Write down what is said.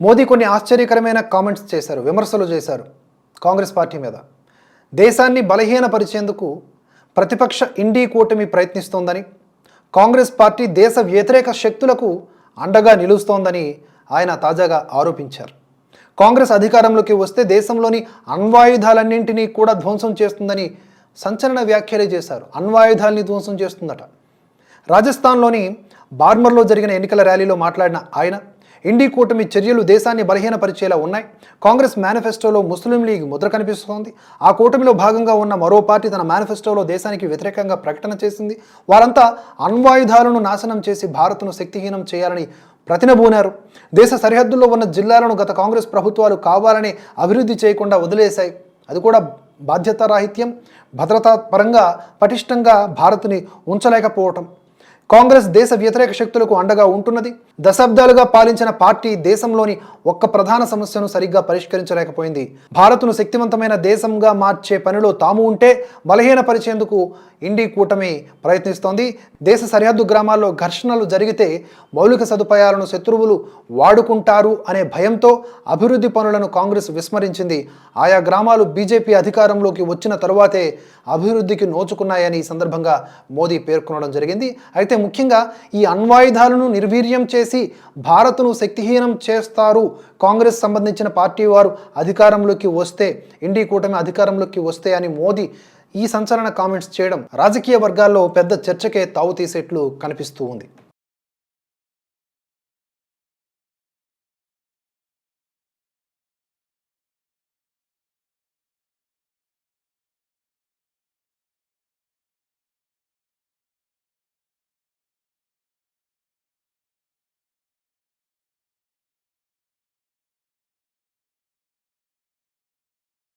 మోదీ కొన్ని ఆశ్చర్యకరమైన కామెంట్స్ చేశారు విమర్శలు చేశారు కాంగ్రెస్ పార్టీ మీద. దేశాన్ని బలహీనపరిచేందుకు ప్రతిపక్ష ఇండీ కూటమి ప్రయత్నిస్తోందని కాంగ్రెస్ పార్టీ దేశ వ్యతిరేక శక్తులకు అండగా నిలుస్తోందని ఆయన తాజాగా ఆరోపించారు. కాంగ్రెస్ అధికారంలోకి వస్తే దేశంలోని అణ్వాయుధాలన్నింటినీ కూడా ధ్వంసం చేస్తుందని సంచలన వ్యాఖ్యలే చేశారు. అణ్వాయుధాల్ని ధ్వంసం చేస్తుందట. రాజస్థాన్లోని బార్మర్లో జరిగిన ఎన్నికల ర్యాలీలో మాట్లాడిన ఆయన ఇండి కూటమి చర్యలు దేశాన్ని బలహీనపరిచేలా ఉన్నాయి. కాంగ్రెస్ మేనిఫెస్టోలో ముస్లిం లీగ్ ముద్ర కనిపిస్తోంది. ఆ కూటమిలో భాగంగా ఉన్న మరో పార్టీ తన మేనిఫెస్టోలో దేశానికి వ్యతిరేకంగా ప్రకటన చేసింది. వారంతా అణ్వాయుధాలను నాశనం చేసి భారత్ను శక్తిహీనం చేయాలని ప్రతినబూనారు. దేశ సరిహద్దుల్లో ఉన్న జిల్లాలను గత కాంగ్రెస్ ప్రభుత్వాలు కావాలని అభివృద్ధి చేయకుండా వదిలేశాయి. అది కూడా బాధ్యతారాహిత్యం భద్రతా పరంగా పటిష్టంగా భారత్ని ఉంచలేకపోవటం. కాంగ్రెస్ దేశ వ్యతిరేక శక్తులకు అండగా ఉంటున్నది. దశాబ్దాలుగా పాలించిన పార్టీ దేశంలోని ఒక్క ప్రధాన సమస్యను సరిగ్గా పరిష్కరించలేకపోయింది. భారత్ను శక్తివంతమైన దేశంగా మార్చే పనిలో తాము ఉంటే బలహీనపరిచేందుకు ఇండి కూటమి ప్రయత్నిస్తోంది. దేశ సరిహద్దు గ్రామాల్లో ఘర్షణలు జరిగితే మౌలిక సదుపాయాలను శత్రువులు వాడుకుంటారు అనే భయంతో అభివృద్ధి పనులను కాంగ్రెస్ విస్మరించింది. ఆయా గ్రామాలు బీజేపీ అధికారంలోకి వచ్చిన తరువాతే అభివృద్ధికి నోచుకున్నాయని ఈ సందర్భంగా మోదీ పేర్కొనడం జరిగింది. అయితే ముఖ్యంగా ఈ అణ్వాయుధాలను నిర్వీర్యం చేసి భారత్ను శక్తిహీనం చేస్తారు. కాంగ్రెస్ సంబంధించిన పార్టీ వారు అధికారంలోకి వస్తే ఇండీ కూటమి అధికారంలోకి వస్తే అని మోదీ ఈ సంచలన కామెంట్స్ చేయడం రాజకీయ వర్గాల్లో పెద్ద చర్చకే తావు తీసేట్లు కనిపిస్తూ ఉంది.